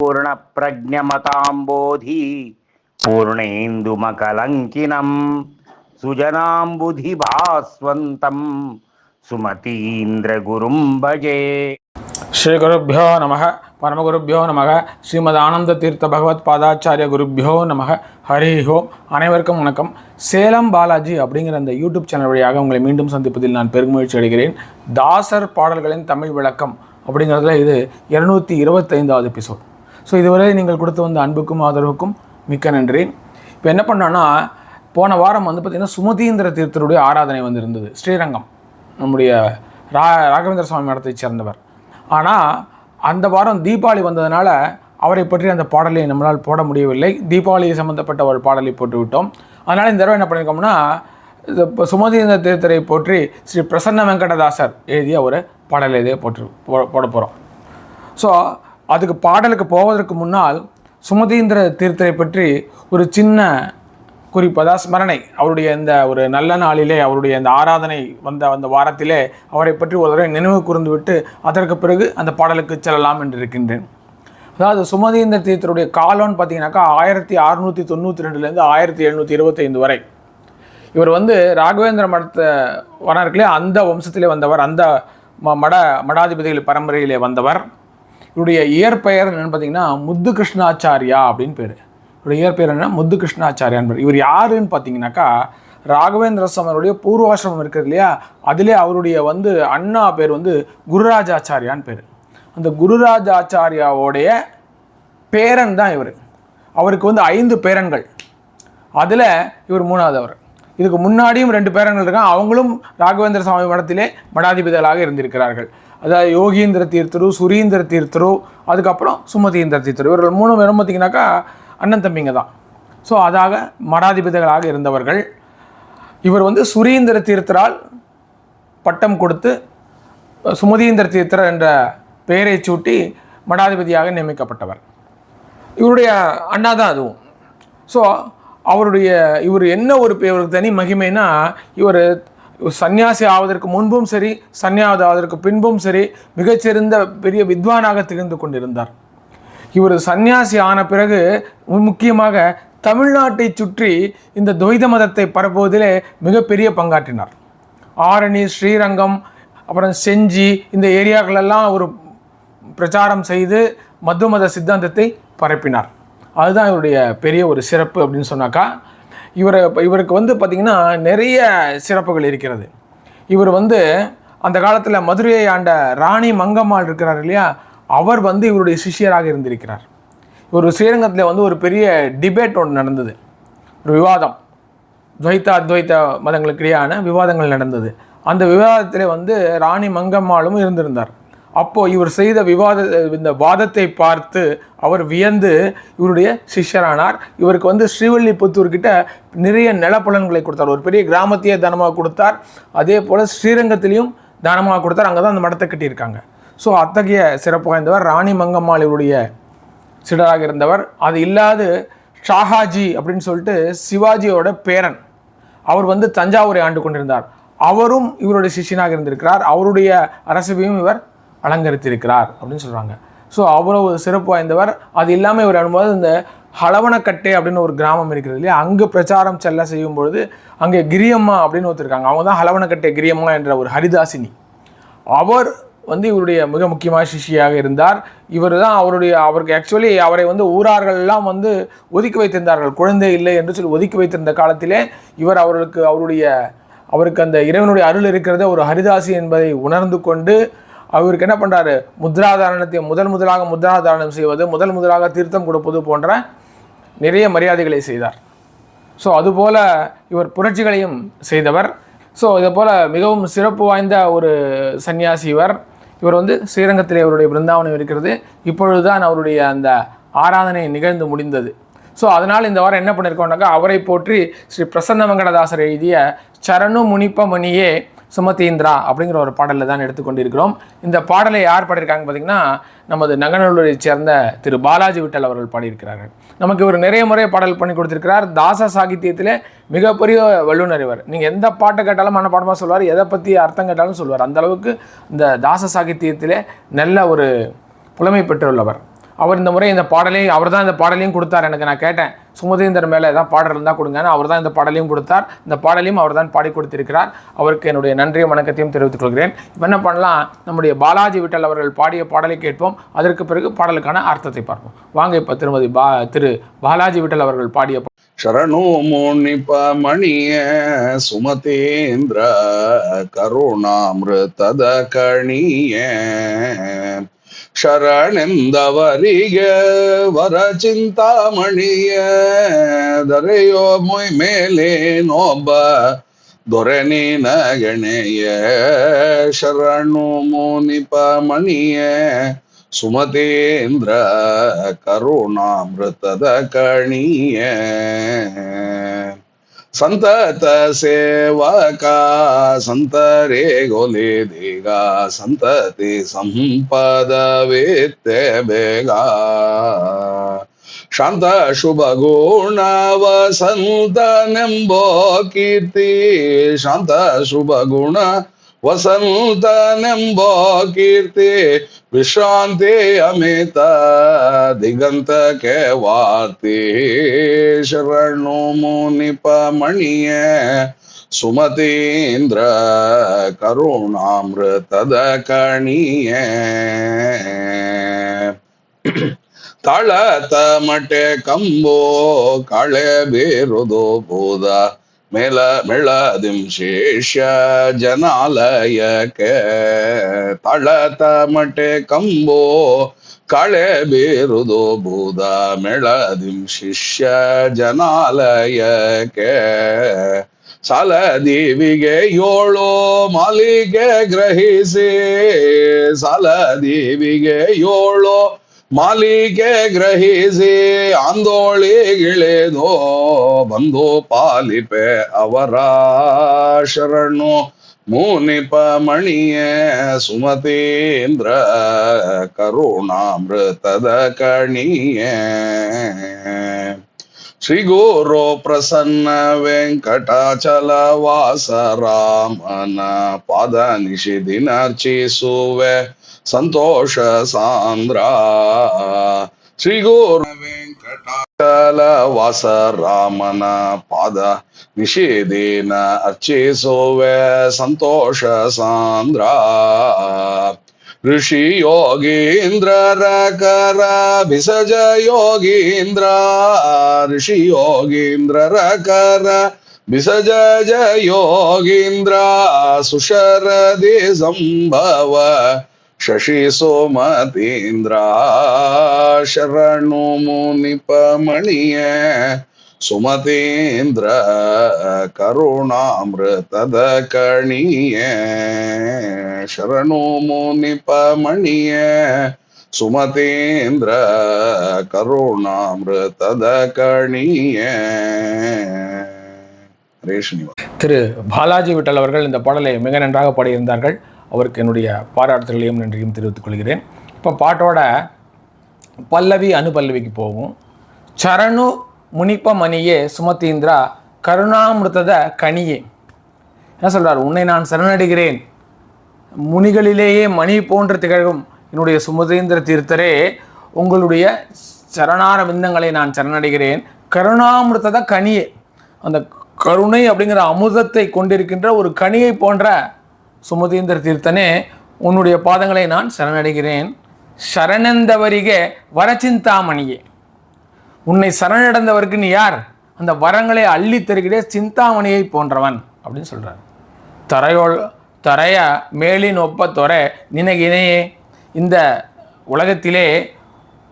पूर्णप्रज्ञमताम्बोधि पूर्णेन्दुमकलङ्किनं सुजनाम्बुधिभास्वन्तं सुमतीन्द्रगुरुं भजे ஸ்ரீ குருப்பியோ நம பரமகுருப்பியோ நம ஸ்ரீமத் ஆனந்த தீர்த்த பகவத் பாதாச்சாரிய குருப்பியோ நம ஹரி ஓம் அனைவருக்கும் வணக்கம் சேலம் பாலாஜி அப்படிங்கிற அந்த யூடியூப் சேனல் வழியாக உங்களை மீண்டும் சந்திப்பதில் நான் பெருமகிழ்ச்சி அடைகிறேன் தாசர் பாடல்களின் தமிழ் விளக்கம் அப்படிங்கிறதுல இது இருநூத்தி இருபத்தைந்தாவது எபிசோட் ஸோ இதுவரை நீங்கள் கொடுத்து வந்த அன்புக்கும் ஆதரவுக்கும் மிக்க நன்றி. இப்போ என்ன பண்ணோன்னா போன வாரம் வந்து பார்த்திங்கன்னா சுமதீந்திர தீர்த்தருடைய ஆராதனை வந்து இருந்தது ஸ்ரீரங்கம் நம்முடைய ரா ராகவேந்திர சுவாமி மடத்தைச் சேர்ந்தவர். ஆனால் அந்த வாரம் தீபாவளி வந்ததுனால அவரை பற்றி அந்த பாடலை நம்மளால் போட முடியவில்லை. தீபாவளி சம்மந்தப்பட்ட ஒரு பாடலை போட்டுவிட்டோம். அதனால் இந்த தடவை என்ன பண்ணியிருக்கோம்னா இது இப்போ சுமதீந்திர தீர்த்தரை போற்றி ஸ்ரீ பிரசன்ன வெங்கடதாசர் எழுதிய ஒரு பாடலை இதே போட்டு போ- போட போகிறோம் ஸோ அதுக்கு பாடலுக்கு போவதற்கு முன்னால் சுமதீந்திர தீர்த்தரை பற்றி ஒரு சின்ன குறிப்பு அதாவது ஸ்மரணை. அவருடைய இந்த ஒரு நல்ல நாளிலே அவருடைய இந்த ஆராதனை வந்த அந்த வாரத்திலே அவரை பற்றி ஒரு தடவை நினைவு கூர்ந்து விட்டு அதற்கு பிறகு அந்த பாடலுக்கு செல்லலாம் என்று இருக்கின்றேன். அதாவது சுமதீந்திர தீர்த்தருடைய காலம்னு பார்த்தீங்கன்னாக்கா ஆயிரத்தி அறுநூற்றி தொண்ணூற்றி ரெண்டுலேருந்து ஆயிரத்தி எழுநூற்றி இருபத்தைந்து வரை. இவர் வந்து ராகவேந்திர மடத்தை வரம் அந்த வம்சத்திலே வந்தவர் அந்த ம மட மடாதிபதிகள் பரம்பரையிலே வந்தவர். இவருடைய இயற்பெயர் என்னென்னு பார்த்தீங்கன்னா முத்து கிருஷ்ணாச்சாரியா அப்படின்னு பேர். இவருடைய இயற்பெயர் என்ன முத்து கிருஷ்ணாச்சாரியான்னு பேர் இவர் யாருன்னு பார்த்தீங்கன்னாக்கா ராகவேந்திர சமருடைய பூர்வாசிரமம் இருக்கிறது இல்லையா? அதிலே அவருடைய வந்து அண்ணா பேர் வந்து குருராஜாச்சாரியான்னு பேர். அந்த குருராஜாச்சாரியாவோடைய பேரன் தான் இவர். அவருக்கு வந்து ஐந்து பேரன்கள். அதில் இவர் மூணாவது அவர் இதுக்கு முன்னாடியும் ரெண்டு பேரன்கள் இருக்காங்க. அவங்களும் ராகவேந்திர சுவாமி மடத்திலே மடாதிபதிகளாக இருந்திருக்கிறார்கள். அதாவது யோகீந்திர தீர்த்தரு சுரீந்திர தீர்த்தரு அதுக்கப்புறம் சுமதீந்திர தீர்த்தரு. இவர்கள் மூணு பேரும் பார்த்தீங்கன்னாக்கா அண்ணன் தம்பிங்க தான். ஸோ அதாக மடாதிபதிகளாக இருந்தவர்கள். இவர் வந்து சுரீந்திர தீர்த்தரால் பட்டம் கொடுத்து சுமதீந்திர தீர்த்தர் என்ற பெயரை சூட்டி மடாதிபதியாக நியமிக்கப்பட்டவர். இவருடைய அண்ணா தான் அதுவும். ஸோ அவருடைய இவர் என்ன ஒரு இவருக்கு தனி மகிமைனா இவர் சன்னியாசி ஆவதற்கு முன்பும் சரி சன்னியாசி ஆவதற்கு பின்பும் சரி மிகச்சிறந்த பெரிய வித்வானாக திகழ்ந்து கொண்டிருந்தார். இவர் சன்னியாசி ஆன பிறகு முக்கியமாக தமிழ்நாட்டை சுற்றி இந்த துவைத மதத்தை பரப்புவதிலே மிகப்பெரிய பங்காற்றினார். ஆரணி ஸ்ரீரங்கம் அப்புறம் செஞ்சி இந்த ஏரியாக்களெல்லாம் ஒரு பிரச்சாரம் செய்து மது மத சித்தாந்தத்தை பரப்பினார். அதுதான் இவருடைய பெரிய ஒரு சிறப்பு அப்படின்னு சொன்னாக்கா இவர் இவருக்கு வந்து பார்த்திங்கன்னா நிறைய சிறப்புகள் இருக்கிறது. இவர் வந்து அந்த காலத்தில் மதுரையை ஆண்ட ராணி மங்கம்மாள் இருக்கிறார் இல்லையா? அவர் வந்து இவருடைய சிஷ்யராக இருந்திருக்கிறார். ஒரு ஸ்ரீரங்கத்தில் வந்து ஒரு பெரிய டிபேட் ஒன்று நடந்தது. ஒரு விவாதம். துவைத்த அத்வைத்த மதங்களுக்கிடையான விவாதங்கள் நடந்தது. அந்த விவாதத்திலே வந்து ராணி மங்கம்மாளும் இருந்திருந்தார். அப்போ இவர் செய்த விவாத இந்த வாதத்தை பார்த்து அவர் வியந்து இவருடைய சிஷ்யரானார். இவருக்கு வந்து ஸ்ரீவல்லிபுத்தூர் கிட்ட நிறைய நிலப்பலன்களை கொடுத்தார். ஒரு பெரிய கிராமத்தையே தானமாக கொடுத்தார். அதே போல் ஸ்ரீரங்கத்திலையும் தானமாக கொடுத்தார். அங்கே தான் அந்த மடத்தை கட்டியிருக்காங்க. ஸோ அத்தகைய சிறப்பு வாய்ந்தவர் ராணி மங்கம்மாள் இவருடைய சிடராக இருந்தவர். அது இல்லாது ஷாஹாஜி அப்படின்னு சொல்லிட்டு சிவாஜியோட பேரன். அவர் வந்து தஞ்சாவூரை ஆண்டு கொண்டிருந்தார். அவரும் இவருடைய சிஷ்யனாக இருந்திருக்கிறார். அவருடைய அரசபையும் இவர் அலங்கரித்திருக்கிறார் அப்படின்னு சொல்கிறாங்க ஸோ அவ்வளோ சிறப்பு வாய்ந்தவர். அது இல்லாமல் இவர் அனுபவம் இந்த ஹலவனக்கட்டை அப்படின்னு ஒரு கிராமம் இருக்கிறது இல்லையா? அங்கே பிரச்சாரம் செல்ல செய்யும் பொழுது அங்கே கிரியம்மா அப்படின்னு ஒருத்தருக்காங்க அவங்க தான் ஹலவனக்கட்டை கிரியம்மா என்ற ஒரு ஹரிதாசினி. அவர் வந்து இவருடைய மிக முக்கியமான சிஷியாக இருந்தார். இவர் தான் அவருடைய அவருக்கு ஆக்சுவலி அவரை வந்து ஊரார்கள்லாம் வந்து ஒதுக்கி வைத்திருந்தார்கள். குழந்தை இல்லை என்று சொல்லி ஒதுக்கி வைத்திருந்த காலத்திலே இவர் அவருக்கு அவருடைய அவருக்கு அந்த இறைவனுடைய அருள் இருக்கிறத ஒரு ஹரிதாசி என்பதை உணர்ந்து கொண்டு அவருக்கு என்ன பண்ணுறாரு முத்ராதாரணத்தை முதல் முதலாக முத்ராதாரணம் செய்வது முதல் முதலாக தீர்த்தம் கொடுப்பது போன்ற நிறைய மரியாதைகளை செய்தார். ஸோ அதுபோல இவர் புரட்சிகளையும் செய்தவர். ஸோ இதை போல் மிகவும் சிறப்பு வாய்ந்த ஒரு சன்னியாசி இவர். இவர் வந்து ஸ்ரீரங்கத்தில் இவருடைய பிருந்தாவனம் இருக்கிறது. இப்பொழுதுதான் அவருடைய அந்த ஆராதனை நிகழ்ந்து முடிந்தது. ஸோ அதனால் இந்த வாரம் என்ன பண்ணியிருக்கோம்னாக்கா அவரை போற்றி ஸ்ரீ பிரசன்ன மங்கடதாசர் எழுதிய சரணு முனிப்ப மணியே சுமதீந்திரா அப்படிங்கிற ஒரு பாடலில் தான் எடுத்துக்கொண்டிருக்கிறோம். இந்த பாடலை யார் பாடியிருக்காங்க பார்த்தீங்கன்னா நமது நங்கநல்லூரை சேர்ந்த திரு பாலாஜி விட்டல் அவர்கள் பாடியிருக்கிறார்கள். நமக்கு இவர் நிறைய முறை பாடல் பண்ணி கொடுத்துருக்கிறார். தாச சாகித்யத்தில் மிகப்பெரிய வல்லுநர் இவர். நீங்கள் எந்த பாட்டை கேட்டாலும் மனப்பாடமாக சொல்வார் எதை பற்றி அர்த்தம் கேட்டாலும் சொல்வார். அந்த அளவுக்கு இந்த தாச சாகித்யத்திலே நல்ல ஒரு புலமை பெற்றுள்ளவர். அவர் இந்த முறை இந்த பாடலையும் அவர் தான் இந்த பாடலையும் கொடுத்தார் எனக்கு நான் கேட்டேன் சுமதேந்தர் மேலே ஏதாவது பாடல் இருந்தால் கொடுங்கன்னு அவர் தான் இந்த பாடலையும் கொடுத்தார் இந்த பாடலையும் அவர் தான் பாடி கொடுத்திருக்கிறார் அவருக்கு என்னுடைய நன்றியும் வணக்கத்தையும் தெரிவித்துக் கொள்கிறேன் இப்போ என்ன பண்ணலாம் நம்முடைய பாலாஜி விட்டல் அவர்கள் பாடிய பாடலை கேட்போம் அதற்கு பிறகு பாடலுக்கான அர்த்தத்தை பார்ப்போம் வாங்க இப்போ திருமதி பா திரு பாலாஜி விட்டல் அவர்கள் பாடிய ಶರಣು ಮುನಿಪ ಮಣಿಯ ಸುಮತೇಂದ್ರ ಕರುಣಾಮೃತದ ಕಣಿಯ ಶರಣೆಂದವರಿಗೆ ವರ ಚಿಂತಾಮಣಿಯ ದೊರೆಯೋ ಮೊಯ್ ಮೇಲೇನೊಬ್ಬ ದೊರೆ ನೀನ ಗೆಣೆಯ ಶರಣು ಮುನಿಪ ಮಣಿಯ ಸುಮತೇಂದ್ರ ಕರುಣಾಮೃತದ ಕಣಿಯ ಸಂತತ ಸೇವಕ ಸಂತರೇ ಗೊಲಿದೀಗ ಸಂತತಿ ಸಂಪದವಿತ್ತೆ ಬೇಗ ಶಾಂತ ಶುಭ ಗುಣ ವಸಂತನೆಂಬೋ ಕೀರ್ತಿ ಶಾಂತ ಶುಭ ಗುಣ ವಸಂತನೆಂಬೋ ಕೀರ್ತಿ ವಿಶ್ರಾಂತಿ ಅಮಿತ ದಿಗಂತಕ್ಕೆ ವಾರ್ತಿ ಶರಣು ಮುನಿಪ ಮಣಿಯ ಸುಮತೀಂದ್ರ ಕರುಣಾಮೃತದ ಕಣಿಯ ತಾಳತ ಮಟೆ ಕಂಬೋ ಕಳೆ ಬೇರುದು ಬೂದ ಮೇಲ ಮೆಳದಿಂ ಶೇಷ ಜನಾಲಯಕ್ಕೆ ತಳತ ಮಟೆ ಕಂಬೋ ಕಳೆ ಬೇರುದು ಬೂದ ಮೆಳದಿಂ ಶಿಷ್ಯ ಜನಾಲಯಕ್ಕೆ ಸಾಲ ದೇವಿಗೆ ಏಳು ಮಾಲಿಗೆ ಗ್ರಹಿಸಿ ಸಾಲ ದೇವಿಗೆ ಏಳು ಮಾಲಿಗೆ ಗ್ರಹಿಸಿ ಆಂದೋಳಿಗಿಳಿದು ಬಂದು ಪಾಲಿಪೆ ಅವರ ಶರಣು ಮೂನಿಪ ಮಣಿಯ, ಸುಮತೀಂದ್ರ ಕರುಣಾಮೃತದ ಕಣಿಯ. ಶ್ರೀ ಗುರು ಪ್ರಸನ್ನ ವೆಂಕಟಾಚಲ ವಾಸ ರಾಮನ ಪಾದ ನಿಷಿದಿನರ್ಚಿಸುವೆ. ಸಂತೋಷ ಸಾಂದ್ರ ಶ್ರೀ ಗುರು ವೆಂಕಟಾಚಲ ವಾಸ ರಾಮನ ಪಾದ ನಿಷೇಧಿನ ಅರ್ಚಿಸುವೆ ಸಂತೋಷ ಸಾಂದ್ರ ಋಷಿ ಯೋಗೀಂದ್ರರ ಕರ ವಿಸಜ ಯೋಗೀಂದ್ರ ಋಷಿ ಯೋಗೀಂದ್ರರ ಕರ ವಿಸಜ ಜ ಯೋಗೀಂದ್ರ ಸುಶರದಿ ಸಂಭವ ಶಶಿ ಸೋಮತೀಂದ್ರ ಶರಣು ಮುನಿಪ ಮಣಿಯ ಸುಮತೀಂದ್ರ ಕರುಣಾಮೃತದ ಕಣಿಯ ಶರಣು ಮುನಿಪ ಮಣಿಯ ಸುಮತೀಂದ್ರ ಕರುಣಾಮೃತದ ಕಣಿಯ ಹರೇ ಶ್ರೀನಿವಾಸ திரு பாலாஜி விட்டல் அவர்கள் இந்த பாடலை மிக நன்றாக பாடியிருந்தார்கள் அவருக்கு என்னுடைய பாராட்டுதலையும் நன்றியும் தெரிவித்துக் கொள்கிறேன். இப்போ பாட்டோட பல்லவி அனுபல்லவிக்கு போவோம். சரணு முனிப்ப மணியே சுமதீந்திரா கருணாமிருத்தத கனியே. என்ன சொல்கிறார் உன்னை நான் சரணடைகிறேன். முனிகளிலேயே மணி போன்ற திகழும் என்னுடைய சுமதேந்திர தீர்த்தரே உங்களுடைய சரணார விந்தங்களை நான் சரணடைகிறேன். கருணாமிருத்தத கனியே. அந்த கருணை அப்படிங்கிற அமுதத்தை கொண்டிருக்கின்ற ஒரு கனியை போன்ற சுமதீந்திர தீர்த்தனே உன்னுடைய பாதங்களை நான் சரணடைகிறேன். சரணந்தவரிகே வரச்சிந்தாமணியே. உன்னை சரணடைந்தவருக்கு நீ யார்? அந்த வரங்களை அள்ளி தருகிற சிந்தாமணியை போன்றவன் அப்படின்னு சொல்கிறார் தரையோள் தரைய மேலின் ஒப்பத்தொரை நினைகினையே. இந்த உலகத்திலே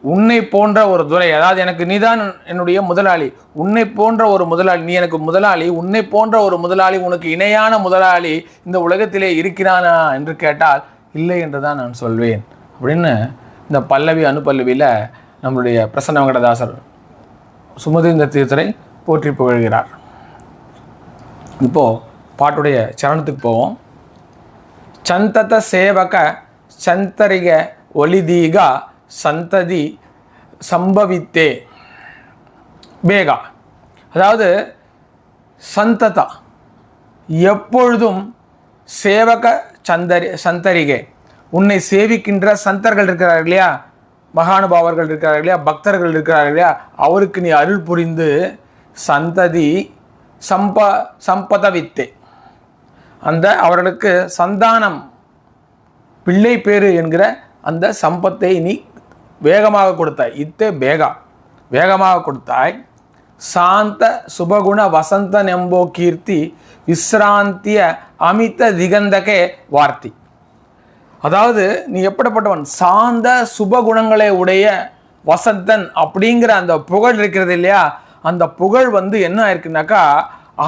உன்னை போன்ற ஒரு துறை அதாவது எனக்கு நீதான் என்னுடைய முதலாளி. உன்னை போன்ற ஒரு முதலாளி நீ எனக்கு முதலாளி உன்னை போன்ற ஒரு முதலாளி உனக்கு இணையான முதலாளி இந்த உலகத்திலே இருக்கிறானா என்று கேட்டால் இல்லை என்று தான் நான் சொல்வேன். அப்படின்னு இந்த பல்லவி அனுபல்லவியில் நம்மளுடைய பிரசன்ன வெங்கடதாசர் சுமதேந்த தீர்த்தரை போற்றி புகழ்கிறார். இப்போது பாட்டுடைய சரணத்துக்கு போவோம். சந்தத சேவக சந்தரிக ஒலிதீகா சந்ததி சம்பவித்தே. பேகா அதாவது சந்ததா. எப்பொழுதும் சேவக சந்தரி சந்தரிகே. உன்னை சேவிக்கின்ற சந்தர்கள் இருக்கிறார் இல்லையா? மகானுபாவர்கள் இருக்கிறார்கள் இல்லையா? பக்தர்கள் இருக்கிறார்கள் இல்லையா? அவருக்கு நீ அருள் புரிந்து சந்ததி சம்ப சம்பத வித்தே அந்த அவர்களுக்கு சந்தானம் பிள்ளை பேரு என்கிற அந்த சம்பத்தை நீ வேகமாக கொடுத்தாய் இத்தே பேகா. வேகமாக கொடுத்தாய். சாந்த சுபகுண வசந்த நெம்போ கீர்த்தி விஸ்ராந்திய அமித திகந்தகே வார்த்தி. அதாவது நீ எப்படிப்பட்டவன்? சாந்த சுபகுணங்களை உடைய வசந்தன் அப்படிங்கிற அந்த புகழ் இருக்கிறது இல்லையா? அந்த புகழ் வந்து என்ன ஆயிருக்குனாக்கா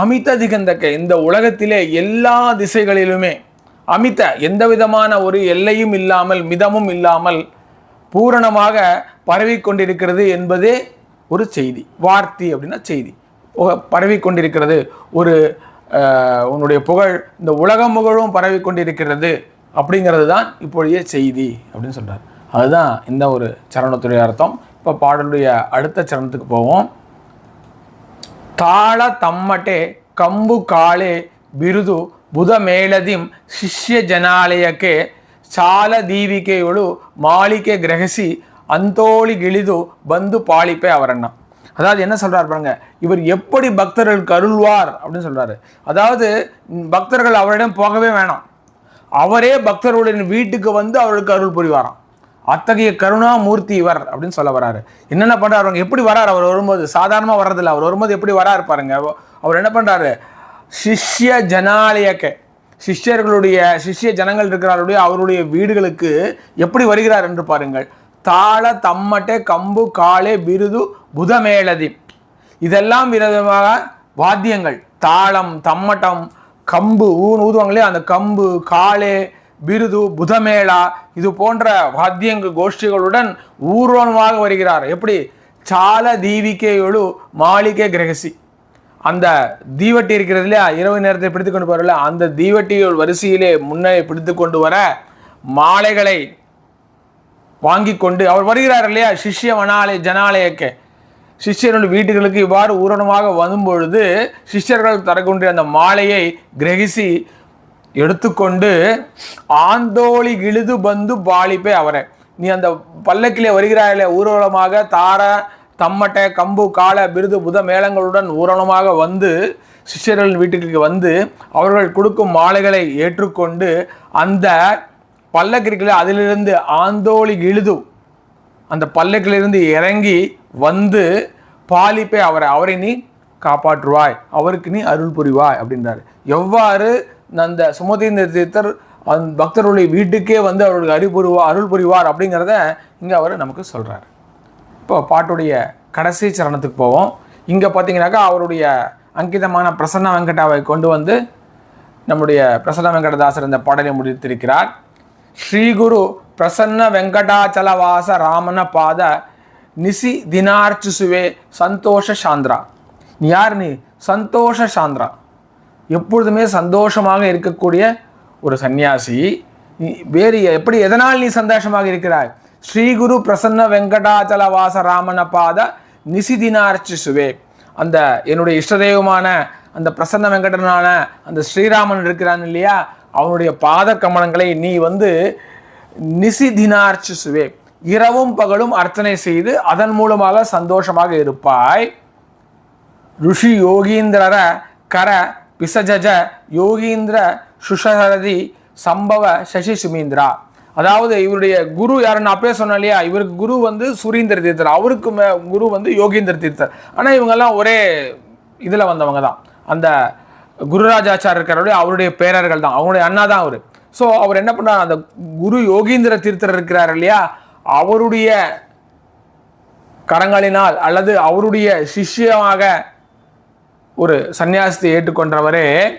அமித திகந்தக்க இந்த உலகத்திலே எல்லா திசைகளிலுமே அமித எந்த விதமான ஒரு எல்லையும் இல்லாமல் மிதமும் இல்லாமல் பூரணமாக பரவி கொண்டிருக்கிறது என்பதே ஒரு செய்தி வார்த்தை அப்படின்னா செய்தி. பரவி கொண்டிருக்கிறது ஒரு உன்னுடைய புகழ் இந்த உலகம் புகழும் பரவி கொண்டிருக்கிறது அப்படிங்கிறது தான் இப்பொழுதைய செய்தி அப்படின்னு சொல்கிறார் அதுதான் இந்த ஒரு சரணத்துடைய அர்த்தம். இப்போ பாடலுடைய அடுத்த சரணத்துக்கு போவோம். தாள தம்மட்டே கம்பு காலே விருது புத மேலதிம் சிஷ்ய ஜனாலயக்கே ಸಾಲ ದೀವಿಕೆಯೊಳು ಮಾಳಿಕೆ கிரகசி அந்தோளிகிழிது பந்து பாலிப்பே அவரண்ணா அதாவது என்ன சொல்றாரு பாருங்க இவர் எப்படி பக்தர்களுக்கு அருள்வார் அப்படின்னு சொல்றாரு அதாவது ம், பக்தர்கள் அவரிடம் போகவே வேணாம் அவரே பக்தர்களுடைய வீட்டுக்கு வந்து அவருக்கு அருள் புரிவாராம் அத்தகைய கருணாமூர்த்தி இவர் அப்படின்னு சொல்ல வராரு என்னென்ன பண்றாரு அவங்க எப்படி வராரு அவர் வரும்போது சாதாரணமா வர்றதில்ல அவர் வரும்போது எப்படி வராரு பாருங்க அவ- அவர் என்ன பண்றாரு சிஷ்ய ஜனாலயக்க சிஷ்யர்களுடைய சிஷ்ய ஜனங்கள் இருக்கிறாருடைய அவருடைய வீடுகளுக்கு எப்படி வருகிறார் என்று பாருங்கள். தாள தம்மட்டே கம்பு காளே பிருது புதமேளதி இதெல்லாம் விதமாக வாத்தியங்கள். தாளம் தம்மட்டம் கம்பு ஊன் ஊதுவாங்களே அந்த கம்பு காளே பிருது புதமேளா இது போன்ற வாத்தியங்க கோஷ்டிகளுடன் ஊர்வலமாக வருகிறார். எப்படி? சால தீவிக்கையொழு மாளிகை கிரகசி. அந்த தீவட்டி இருக்கிறது இல்லையா இரவு நேரத்தை பிடித்து கொண்டு போகிறல அந்த தீவட்டியோட வரிசையிலே முன்னே பிடித்து கொண்டு வர மாலைகளை வாங்கி கொண்டு அவர் வருகிறார் இல்லையா? சிஷ்ய வனாலய ஜனாலயக்கு. சிஷ்யர்கள் வீட்டுகளுக்கு இவ்வாறு ஊரணமாக வரும்பொழுது சிஷ்யர்கள் தரக்கூடிய அந்த மாலையை கிரகிசி எடுத்துக்கொண்டு ஆந்தோழி இழுது பந்து பாலிப்பே அவரை. நீ அந்த பல்லக்கிலே வருகிறாயிலே ஊர்வலமாக தார தம்மட்டை கம்பு கால விருது புத மேளங்களுடன் ஊரணமாக வந்து சிஷ்யர்களின் வீட்டுக்கு வந்து அவர்கள் கொடுக்கும் மாலைகளை ஏற்றுக்கொண்டு அந்த பல்லக்கிற்குள்ள அதிலிருந்து ஆந்தோழி இழுது அந்த பல்லக்கிலிருந்து இறங்கி வந்து பாலிப்பை அவரை அவரை நீ காப்பாற்றுவாய் அவருக்கு நீ அருள் புரிவாய் அப்படின்றார். எவ்வாறு அந்த சுமதேந்திர தீர்த்தர் அந்த பக்தருடைய வீட்டுக்கே வந்து அவர்களுக்கு அறிபுரிவா அருள் புரிவார் அப்படிங்கிறத இங்கே அவர் நமக்கு சொல்கிறார் இப்போ பாட்டுடைய கடைசி சரணத்துக்கு போவோம். இங்கே பார்த்தீங்கன்னாக்கா அவருடைய அங்கிதமான பிரசன்ன வெங்கடாவை கொண்டு வந்து நம்முடைய பிரசன்ன வெங்கடதாசர் இந்த பாடலை முடித்திருக்கிறார். ஸ்ரீகுரு பிரசன்ன வெங்கடாச்சலவாச ராமன பாத நிசி தினார்ச்சு சுவே சந்தோஷ சாந்திரா. நீ யார் நீ? சந்தோஷ சாந்திரா. எப்பொழுதுமே சந்தோஷமாக இருக்கக்கூடிய ஒரு சந்நியாசி. நீ வேறு எப்படி எதனால் நீ சந்தோஷமாக இருக்கிறாய்? ஸ்ரீகுரு பிரசன்ன வெங்கடாச்சலவாச ராமன பாத நிசிதினார்ச்சி சுவே அந்த என்னுடைய இஷ்டதெய்வமான அந்த பிரசன்ன வெங்கடனான அந்த ஸ்ரீராமன் இருக்கிறான் இல்லையா? அவனுடைய பாத கமலங்களை நீ வந்து நிசிதினார்ச்சி சுவே இரவும் பகலும் அர்ச்சனை செய்து அதன் மூலமாக சந்தோஷமாக இருப்பாய். ருஷி யோகீந்திரர கர பிசஜ யோகீந்திர சுஷரதி சம்பவ சசி சுமீந்திரா அதாவது இவருடைய குரு யாருன்னு அப்பயே சொன்னேன் இல்லையா? இவருக்கு குரு வந்து சுரீந்திர தீர்த்தர். அவருக்கு மே- குரு வந்து யோகீந்திர தீர்த்தர். ஆனால் இவங்கெல்லாம் ஒரே இதில் வந்தவங்க தான். அந்த குருராஜாச்சார் இருக்கிறவருடைய அவருடைய பேரர்கள் தான். அவருடைய அண்ணா தான் அவர். ஸோ அவர் என்ன பண்ணார்? அந்த குரு யோகீந்திர தீர்த்தர் இருக்கிறார் இல்லையா? அவருடைய கரங்களினால் அல்லது அவருடைய சிஷ்யமாக ஒரு சன்னியாசத்தை ஏற்றுக்கொண்டவரே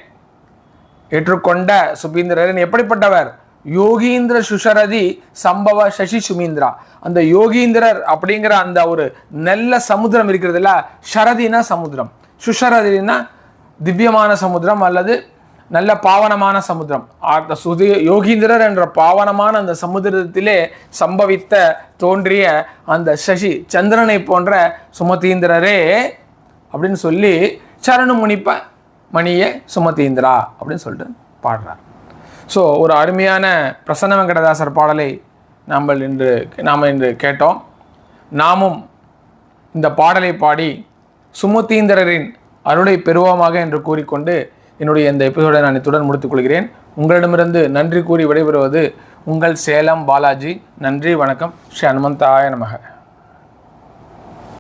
ஏற்றுக்கொண்ட சுபீந்திரன் எப்படிப்பட்டவர்? யோகீந்திர சுஷரதி சம்பவ சசி சுமீந்திரா. அந்த யோகீந்திரர் அப்படிங்கிற அந்த ஒரு நல்ல சமுத்திரம் இருக்கிறதுல ஷரதினா சமுத்திரம் சுஷரதினா திவ்யமான சமுத்திரம் அல்லது நல்ல பாவனமான சமுத்திரம் அந்த சுதி யோகீந்திரர் என்ற பாவனமான அந்த சமுத்திரத்திலே சம்பவித்த தோன்றிய அந்த சசி சந்திரனை போன்ற சுமதீந்திரரே அப்படின்னு சொல்லி சரணு முனிப்ப மணியே சுமதீந்திரா அப்படின்னு சொல்லிட்டு பாடுறார். ஸோ ஒரு அருமையான பிரசன்ன வெங்கடதாசர் பாடலை நாம் இன்று நாம் இன்று கேட்டோம். நாமும் இந்த பாடலை பாடி சுமுத்தீந்திரரின் அருளை பெறுவோமாக என்று கூறிக்கொண்டு என்னுடைய இந்த எபிசோடை நான் இத்துடன் முடித்துக்கொள்கிறேன் உங்களிடமிருந்து நன்றி கூறி விடைபெறுவது உங்கள் சேலம் பாலாஜி. நன்றி வணக்கம். ஸ்ரீ ஹனுமந்தாய நமக.